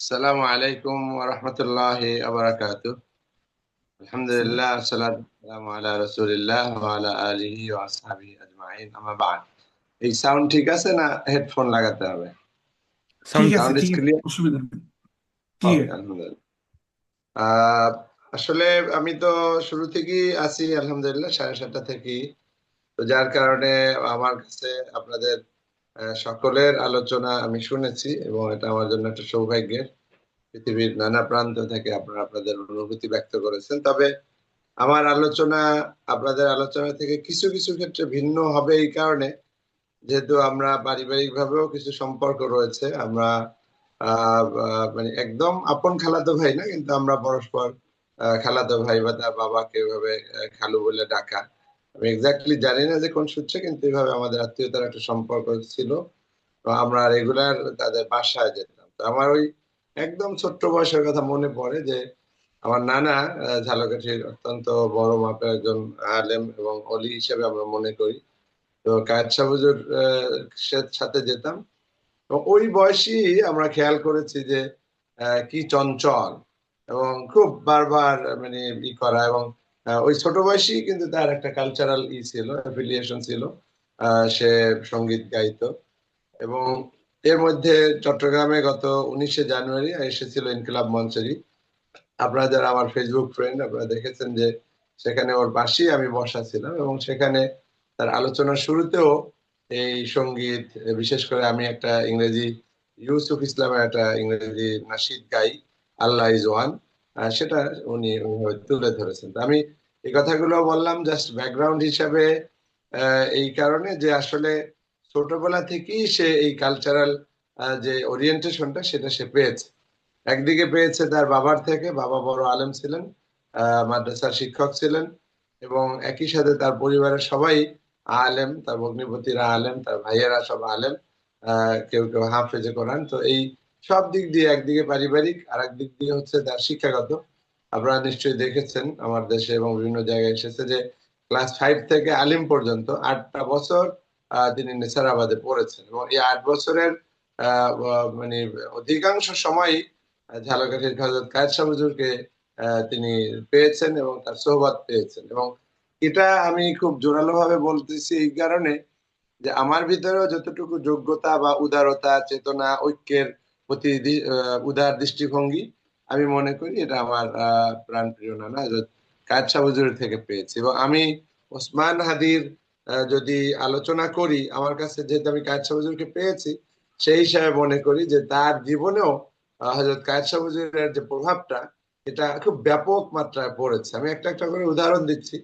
السلام عليكم ورحمة الله وبركاته الحمد لله والصلاة والسلام على رسول الله وعلى آله وأصحابه أجمعين أما بعد এই সাউন্ড ঠিক আছে না হেডফোন লাগাতে হবে সাউন্ড ঠিক আছে sound is ঠিক আছে clear? অসুবিধা নেই Okay, ক্লিয়ার আলহামদুলিল্লাহ আহ, আসলে আমি তো শুরু থেকেই আছি আলহামদুলিল্লাহ সাড়ে সাতটা থেকেই তো যার কারণে আমার কাছে আপনাদের আহ, সকলের আলোচনা আমি শুনেছি এবং এটা আমার জন্য একটা সৌভাগ্যের। পৃথিবীর নানা প্রান্ত থেকে আপনারা আপনাদের অনুভূতি ব্যক্ত করেছেন। তবে আমার আলোচনা, আপনাদের আলোচনা থেকে কিছু কিছু ক্ষেত্রে ভিন্ন হবে এই কারণে, যেহেতু আমরা পারিবারিক ভাবেও কিছু সম্পর্ক রয়েছে। আমরা মানে একদম আপন খালাতো ভাই না, কিন্তু আমরা পরস্পর খালাতো ভাই বা তার বাবাকে এভাবে খালু বলে ডাকা। আমি এক্স্যাক্টলি জানি না যে কোন সূত্রে, কিন্তু এইভাবে আমাদের আত্মীয়তার একটা সম্পর্ক ছিল। আমরা রেগুলার তাদের বাসায় যেতাম। তো আমার ওই একদম ছোট্ট বয়সের কথা মনে পড়ে যে আমার নানা ঝালকাঠির অত্যন্ত বড় মাপের একজন আলেম এবং অলি হিসেবে আমরা মনে করি। তো কায়েদ সাবুজুর সাথে যেতাম। এবং ওই বয়সী আমরা খেয়াল করেছি যে কি চঞ্চল এবং খুব বারবার মানে ই করা এবং ওই ছোট বয়সী কিন্তু তার একটা কালচারাল ই ছিল অ্যাফিলিয়েশন ছিল। সে সংগীত গাইতো। এবং এর মধ্যে চট্টগ্রামে গত উনিশে জানুয়ারি এসেছিল ইনকিলাব মঞ্চেরি আপনারা যারা আমার ফেসবুক ফ্রেন্ড আপনারা দেখেছেন যে সেখানে ওর পাশেই আমি বসা ছিলাম এবং সেখানে তার আলোচনার শুরুতেও এই সংগীত, বিশেষ করে আমি একটা ইংরেজি, ইউসুফ ইসলামের একটা ইংরেজি নাসিদ গাই, আল্লাহ ইজ ওয়ান সেটা উনি তুলে ধরেছেন। আমি এই কথাগুলো বললাম জাস্ট ব্যাকগ্রাউন্ড হিসাবে এই কারণে যে আসলে ছোটবেলা থেকেই সে এই কালচারাল যে ওরিয়েন্টেশনটা সেটা সে পেয়েছে। একদিকে পেয়েছে তার বাবার থেকে, বাবা বড় আলেম ছিলেন মাদ্রাসার শিক্ষক ছিলেন এবং একই সাথে তার পরিবারের সবাই আলেম, তার ভগ্নিপতিরা আলেম, তার ভাইয়েরা সব আলেম কেউ কেউ হাফেজে করান তো এই সব দিক দিয়ে একদিকে পারিবারিক আর একদিক দিয়ে হচ্ছে তার শিক্ষাগত। আপনারা নিশ্চয়ই দেখেছেন আমার দেশে এবং বিভিন্ন জায়গায় এসেছে যে ক্লাস ফাইভ থেকে আলিম পর্যন্ত আটটা বছর তিনি নেসারাবাদে পড়েছেন। এবং এই আট বছরের মানে অধিকাংশ সময় ঝালকাঠির হজরত কায়েদ শাহ হুজুরকে আহ, তিনি পেয়েছেন এবং তার সোহবাদ পেয়েছেন। এবং এটা আমি খুব জোরালো ভাবে বলতেছি এই কারণে যে আমার ভিতরেও যতটুকু যোগ্যতা বা উদারতা চেতনা ঐক্যের প্রতি উদার দৃষ্টিভঙ্গি আমি মনে করি এটা আমার প্রাণপ্রিয় নানা হযরত কায়েদ থেকে পেয়েছি। এবং আমি ওসমান হাদির যদি আলোচনা করি আমার কাছে যেহেতু আমি কায়েদ শাহ পেয়েছি সেই হিসাবে মনে করি যে তার জীবনেও আহ, হযরত কায়েদ শাহ যে প্রভাবটা এটা খুব ব্যাপক মাত্রায় পড়েছে। আমি একটা একটা করে উদাহরণ দিচ্ছি।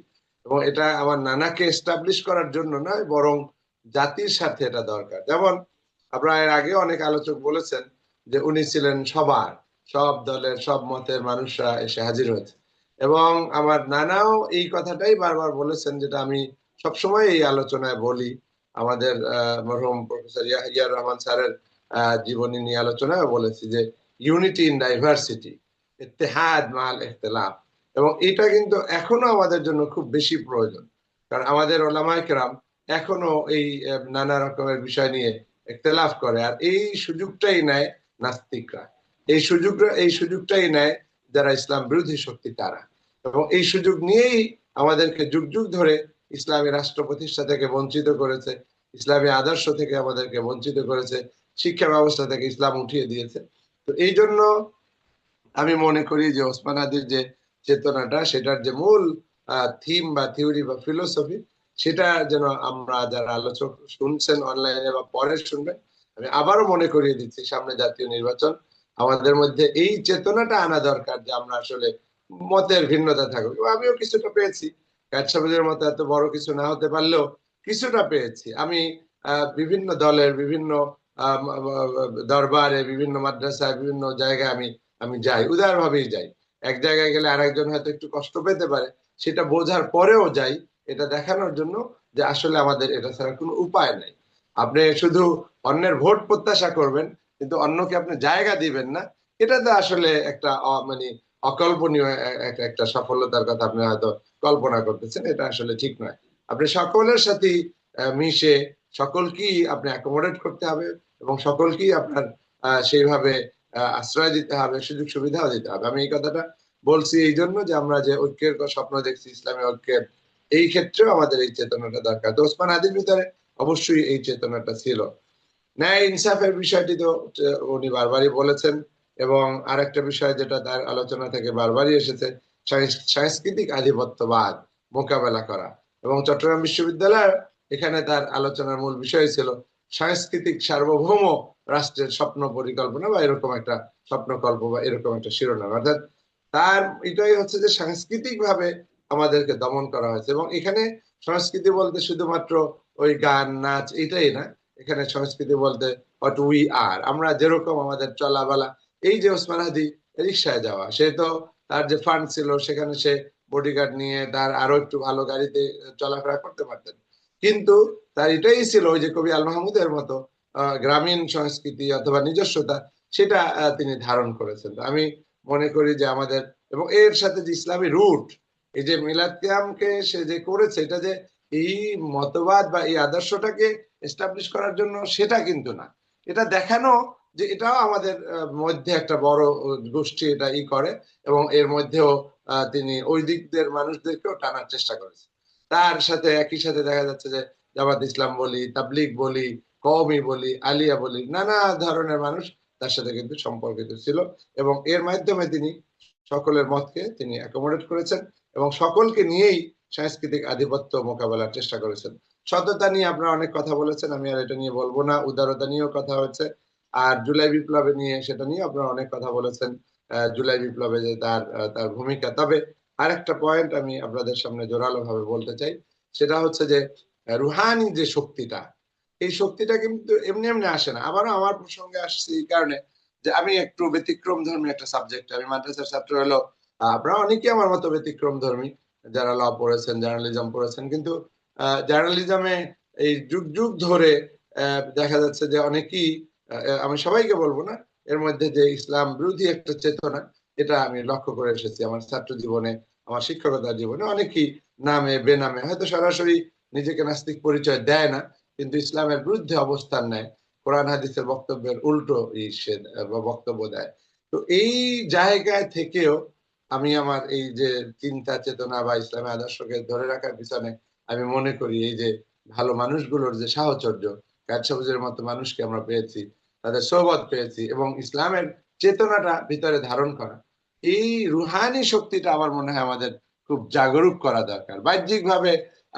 এবং এটা আমার নানাকে এস্টাবলিশ করার জন্য নয় বরং জাতির সাথে এটা দরকার। যেমন আপনারা এর আগে অনেক আলোচক বলেছেন যে উনি ছিলেন সবার। সব দলের, সব মতের মানুষরা এসে হাজির হয়েছে। এবং আমার নানাও এই কথাটাই বারবার বলেছেন যেটা আমি সবসময় এই আলোচনায় বলি। আমাদের মরহুম প্রফেসর ইয়াহিয়ার রহমান স্যারের জীবনী নিয়ে আলোচনায় বলেছি যে ইউনিটি ইন ডাইভার্সিটি, ইত্তেহাদ মাল ইখতিলাফ। এবং এটা কিন্তু এখনও আমাদের জন্য খুব বেশি প্রয়োজন। কারণ আমাদের ওলামায়ে কেরাম এখনও এই নানা রকমের বিষয় নিয়ে ইখতিলাফ করে। আর এই সুযোগটাই নেয় নাস্তিকরা। এই সুযোগটা, এই সুযোগটাই নেয় যারা ইসলাম বিরোধী শক্তি তারা। এবং এই সুযোগ নিয়েই আমাদেরকে যুগ যুগ ধরে ইসলামী রাষ্ট্র প্রতিষ্ঠা থেকে বঞ্চিত করেছে, ইসলামী আদর্শ থেকে আমাদেরকে বঞ্চিত করেছে, শিক্ষা ব্যবস্থা থেকে ইসলাম উঠিয়ে দিয়েছে। তো এই জন্য আমি মনে করি যে ওসমান আদির যে চেতনাটা, সেটার যে মূল থিম বা থিওরি বা ফিলোসফি সেটা যেন আমরা যারা আলোচক শুনছেন অনলাইনে বা পরে শুনবেন, আমি আবারও মনে করিয়ে দিচ্ছি সামনে জাতীয় নির্বাচন। আমাদের মধ্যে এই চেতনাটা আনা দরকার যে আমরা আসলে মতের ভিন্নতা থাকুক। আমিও কিছুটা পেয়েছি। কাছাবাজের মতো এত বড় কিছু না হতে পারলেও কিছুটা পেয়েছি। আমি বিভিন্ন দলের, বিভিন্ন দরবারে, বিভিন্ন মাদ্রাসায়, বিভিন্ন জায়গায় আমি আমি যাই, উদারভাবেই যাই। এক জায়গায় গেলে আরেকজন হয়তো একটু কষ্ট পেতে পারে, সেটা বোঝার পরেও যাই, এটা দেখানোর জন্য যে আসলে আমাদের এটা ছাড়া কোনো উপায় নাই। আপনি শুধু অন্যের ভোট প্রত্যাশা করবেন কিন্তু অন্যকে আপনি জায়গা দিবেন না এটা তো আসলে একটা মানে অকল্পনীয় একটা সফলতার কথা আপনি হয়তো কল্পনা করতেছেন, এটা আসলে ঠিক নয়। আপনি সকলের সাথে মিশে সকলকেই আপনি অ্যাকোমোডেট করতে হবে এবং সকলকেই আপনার সেইভাবে আশ্রয় দিতে হবে, সুযোগ সুবিধাও দিতে হবে। আমি এই কথাটা বলছি এই জন্য যে আমরা যে ঐক্যের স্বপ্ন দেখছি, ইসলামী ঐক্যের এই ক্ষেত্রেও আমাদের এই চেতনাটা দরকার। তো ওসমান আদির ভিতরে অবশ্যই এই চেতনাটা ছিল। ন্যায় ইনসাফের বিষয়টি তো উনি বারবারই বলেছেন এবং আরেকটা বিষয় যেটা তার আলোচনা থেকে বারবারই এসেছে সাংস্কৃতিক আধিপত্যবাদ মোকাবেলা করা। এবং চট্টগ্রাম বিশ্ববিদ্যালয় এখানে তার আলোচনার মূল বিষয় ছিল সাংস্কৃতিক সার্বভৌম রাষ্ট্রের স্বপ্ন পরিকল্পনা বা এরকম একটা স্বপ্নকল্প বা এরকম একটা শিরোনাম। অর্থাৎ তার এটাই হচ্ছে যে সাংস্কৃতিক ভাবে আমাদেরকে দমন করা হয়েছে এবং এখানে সংস্কৃতি বলতে শুধুমাত্র ওই গান, নাচ, এটাই না এখানে সংস্কৃতি বলতে হোয়াট উই আর আমরা যেরকম আমাদের চলাবেলা। এই যে ওসমান হাদি রিক্সায় যাওয়া, সে তো তার যে ফান্ড ছিল, সেখানে সে বডিগার্ড নিয়ে তার আরও একটু ভালো গাড়িতে চলাফেরা করতে পারতেন। কিন্তু তার এটাই ছিল ওই যে কবি আল মাহমুদের মতো গ্রামীণ সংস্কৃতি অথবা নিজস্বতা, সেটা তিনি ধারণ করেছেন। আমি মনে করি যে আমাদের, এবং এর সাথে যে ইসলামী রুট এই যে মিলাদ কিয়ামকে সে যে করেছে, এটা যে এই মতবাদ বা এই আদর্শটাকে এস্টাবলিশ করার জন্য সেটা কিন্তু না। এটা দেখানো যে এটাও আমাদের মধ্যে একটা বড় গোষ্ঠী এটা ই করে এবং এর মধ্যেও তিনি ওই দিকদের মানুষদেরকেও টানার চেষ্টা করেছে তার সাথে একই সাথে দেখা যাচ্ছে যে জামাত ইসলাম বলি, তাবলিগ বলি, কওমি বলি, আলিয়া বলি, নানা ধরনের মানুষ তার সাথে কিন্তু সম্পর্কিত ছিল এবং এর মাধ্যমে তিনি সকলের মতকে তিনি অ্যাকোমোডেট করেছেন এবং সকলকে নিয়েই সাংস্কৃতিক আধিপত্য মোকাবেলার চেষ্টা করেছেন। সততা নিয়ে আপনারা অনেক কথা বলেছেন, আমি আর এটা নিয়ে বলব না। উদারতা নিয়েও কথা হয়েছে। আর জুলাই বিপ্লবে নিয়ে সেটা নিয়ে আপনারা অনেক কথা বলেছেন। জুলাই বিপ্লবে যে তার তার ভূমিকা। তবে আরেকটা পয়েন্ট আমি আপনাদের সামনে জোরালো ভাবে বলতে চাই। সেটা হচ্ছে যে, রুহানি যে শক্তিটা, এই শক্তিটা কিন্তু এমনি এমনি আসে না। আবারও আমার প্রসঙ্গে আসছে এই কারণে যে আমি একটু ব্যতিক্রম ধর্মী একটা সাবজেক্ট আমি মাদ্রাসার ছাত্র হলো আপনারা অনেকেই আমার মতো ব্যতিক্রম ধর্মী, যারা ল পড়েছেন জার্নালিজম পড়েছেন। কিন্তু জার্নালিজমে এই যুগ যুগ ধরে দেখা যাচ্ছে যে অনেকেই আমি সবাইকে বলব না, এর মধ্যে যে ইসলাম বিরোধী একটা চেতনা, এটা আমি লক্ষ্য করে এসেছি আমার ছাত্র জীবনে, আমার শিক্ষকতার জীবনে। অনেকেই নামে, বেনামে, হয়তো সরাসরি নিজেকে নাস্তিক পরিচয় দেয় না, কিন্তু ইসলামের বিরুদ্ধে অবস্থান নেয়। কোরআন হাদিসের বক্তব্যের উল্টো বক্তব্য দেয়। তো এই জায়গায় থেকেও আমি আমার এই যে চিন্তা, চেতনা বা ইসলামী আদর্শকে ধরে রাখার পিছনে আমি মনে করি এই যে ভালো মানুষগুলোর যে সাহচর্য কাজ সবুজের মতো মানুষকে আমরা পেয়েছি, তাদের সোহবত পেয়েছি এবং ইসলামের চেতনাটা ভিতরে ধারণ করা। এই রুহানি শক্তিটা আমার মনে হয় আমাদের খুব জাগরুক করা দরকার। বাহ্যিক ভাবে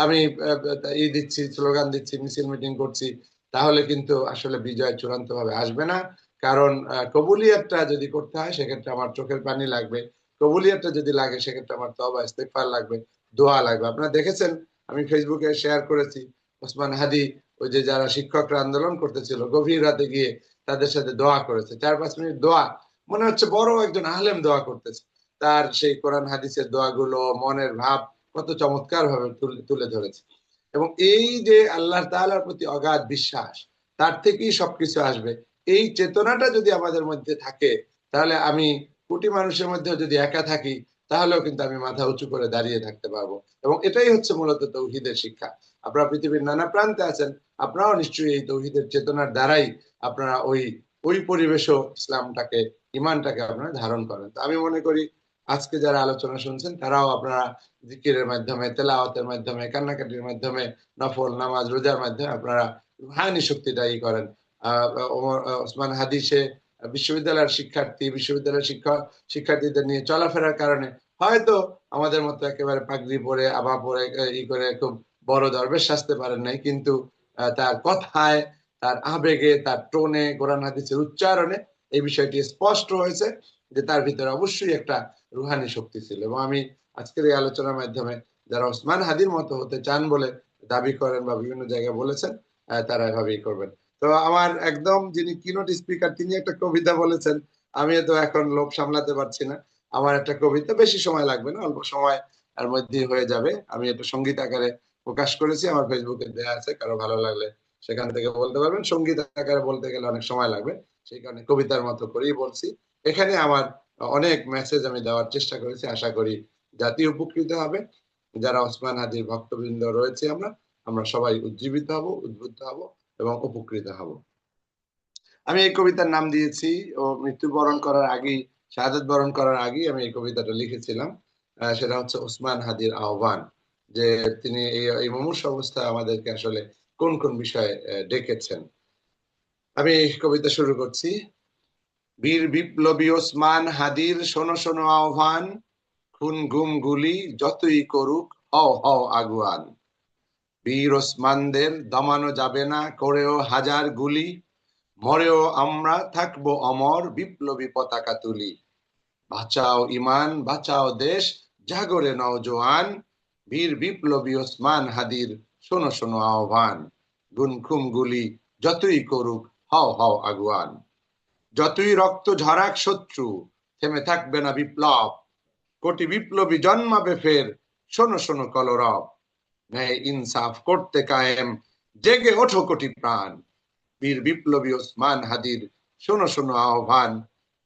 আমি ই দিচ্ছি, স্লোগান দিচ্ছি, মিছিল মিটিং করছি, তাহলে কিন্তু আসলে বিজয় চূড়ান্ত ভাবে আসবে না। কারণ কবুলিয়াতটা যদি করতে হয়, সেক্ষেত্রে আমার চোখের পানি লাগবে। কবুলিয়াতটা যদি লাগে, সেক্ষেত্রে আমার তবা ইস্তেগফার লাগবে, দোয়া লাগবে। আপনারা দেখেছেন আমি ফেসবুকে শেয়ার করেছি ওসমান হাদি, ওই যে যারা শিক্ষকরা আন্দোলন করতেছিল, গভীর রাতে গিয়ে তাদের সাথে দোয়া করেছে। চার, পাঁচ মিনিট দোয়া, মনে হচ্ছে বড় একজন আহলেম দোয়া করতেছে। তার সেই কোরআন হাদিসের দোয়াগুলো মনের ভাব কত চমৎকার ভাবে তুলে ধরেছে। এবং এই যে আল্লাহ তাআলার প্রতি অগাধ বিশ্বাস, তার থেকেই সবকিছু আসবে। এই চেতনাটা যদি আমাদের মধ্যে থাকে, তাহলে আমি কোটি মানুষের মধ্যে যদি একা থাকি তাহলেও কিন্তু আমি মাথা উঁচু করে দাঁড়িয়ে থাকতে পারব। এবং এটাই হচ্ছে মূলত তৌহিদের শিক্ষা। আপনারা পৃথিবীর নানা প্রান্তে আছেন, আপনারাও নিশ্চয়ই এই তৌহিদের চেতনার দ্বারাই আপনারা ওই ওই পরিবেশও ইসলামটাকে ইমানটাকে আপনারা ধারণ করেন। তো আমি মনে করি, আজকে যারা আলোচনা শুনছেন, তারাও আপনারা জিকিরের মাধ্যমে, তেলাওয়াতের মাধ্যমে, কান্নাকাটির মাধ্যমে, নফল, নামাজ, রোজার মাধ্যমে আপনারা রুহানি শক্তিটা ই করেন। আহ ওসমান হাদিসে বিশ্ববিদ্যালয়ের শিক্ষার্থী, বিশ্ববিদ্যালয়ের শিক্ষক শিক্ষার্থীদের নিয়ে চলাফেরার কারণে হয়তো আমাদের মতো একেবারে পাগড়ি পরে, আভা পরে, ই করে খুব বড় দরবেশ সাজতে পারেন নাই। কিন্তু তার কথায়, তার আবেগে, তার টোনে কোরআন হাদিসের উচ্চারণে এই বিষয়টি স্পষ্ট হয়েছে যে তার ভিতরে অবশ্যই একটা রুহানি শক্তি ছিল। এবং আমি আজকের এই আলোচনার মাধ্যমে যারা ওসমান হাদির মতো হতে চান বলে দাবি করেন বা বিভিন্ন জায়গায় বলেছেন তারা এভাবেই করবেন। তো আমার একদম যিনি কিনোট স্পিকার তিনি একটা কবিতা বলেছেন, আমি তো এখন লোভ সামলাতে পারছি না। আমার একটা কবিতা, বেশি সময় লাগবে না, অল্প সময় এর মধ্যেই হয়ে যাবে। আমি এটা সংগীত আকারে প্রকাশ করেছি, আমার ফেসবুকে দেওয়া আছে, কারও ভালো লাগলে সেখান থেকে বলতে পারবেন। সংগীত আকারে বলতে গেলে অনেক সময় লাগবে, সেই কারণে কবিতার মতো করেই বলছি। এখানে আমার অনেক মেসেজ আমি দেওয়ার চেষ্টা করেছি, আশা করি জাতি উপকৃত হবে। যারা ওসমান হাদির ভক্তবৃন্দ রয়েছে আমরা আমরা সবাই উজ্জীবিত হব, উদ্বুদ্ধ হব। এবং উপকৃত হব। আমি এই কবিতার নাম দিয়েছি ও মৃত্যুবরণ করার আগেই, শাহাদত বরণ করার আগেই আমি এই কবিতাটা লিখেছিলাম। সেটা হচ্ছে ওসমান হাদির আহ্বান, যে তিনি এই মুমূর্ষ অবস্থায় আমাদেরকে আসলে কোন কোন বিষয়ে ডেকেছেন। আমি কবিতা শুরু করছি। বীর বিপ্লবী ওসমান হাদির, শোনো শোনো আহ্বান, খুন, গুম, গুলি যতই করুক, হও হও, আগুয়ান। বীর ওসমানদের দমানো যাবে না, করেও হাজার গুলি, মরেও আমরা থাকব অমর বিপ্লবী পতাকা তুলি। বাঁচাও ইমান, বাঁচাও দেশ, জাগরে নওজোয়ান বীর বিপ্লবী ওসমান হাদির, শোনো শোনো আহ্বান। গুনখুম গুলি যতই করুক, হাও হাও আগুয়ান। যতই রক্ত ঝরাক শত্রু, থেমে থাকবে না বিপ্লব। কোটি বিপ্লবী জন্মাবে ফের, শোনো শোনো কলরব। ন্যায় ইনসাফ করতে কায়েম, জেগে ওঠো কোটি প্রাণ। বীর বিপ্লবী ওসমান হাদির, শোনো শোনো আহ্বান,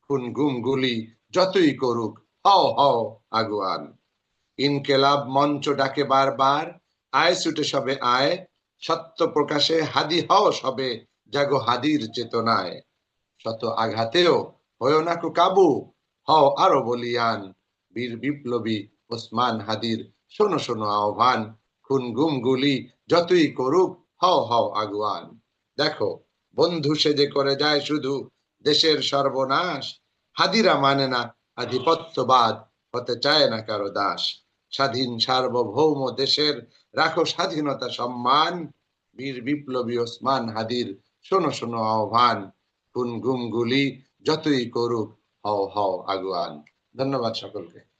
খুন গুম গুলি যতই করুক, হও হও আগুয়ান। ইনকেলাব মঞ্চ ডাকে বারবার, আয় ছুটে সবে আয়, সত্য প্রকাশে হাদি হও সবে, জাগো হাদির চেতনায়। শত আঘাতেও হয়েও না কো কাবু, হও আরও বলিয়ান। বীর বিপ্লবী ওসমান হাদির, শোনো শোনো আহ্বান খুন গুম গুলি যতই করুক, হও হও আগুয়ান। দেখো, বন্ধু সেজে করে যায় শুধু দেশের সর্বনাশ, হাদিরা মানে না আধিপত্যবাদ, হতে চায় না কারও দাস। স্বাধীন সার্বভৌম দেশের রাখো স্বাধীনতা সম্মান, বীর বিপ্লবী ওসমান হাদির, শোনো শোনো আহ্বান। খুন গুম গুলি যতই করুক, হও হও আগুয়ান। ধন্যবাদ সকলকে।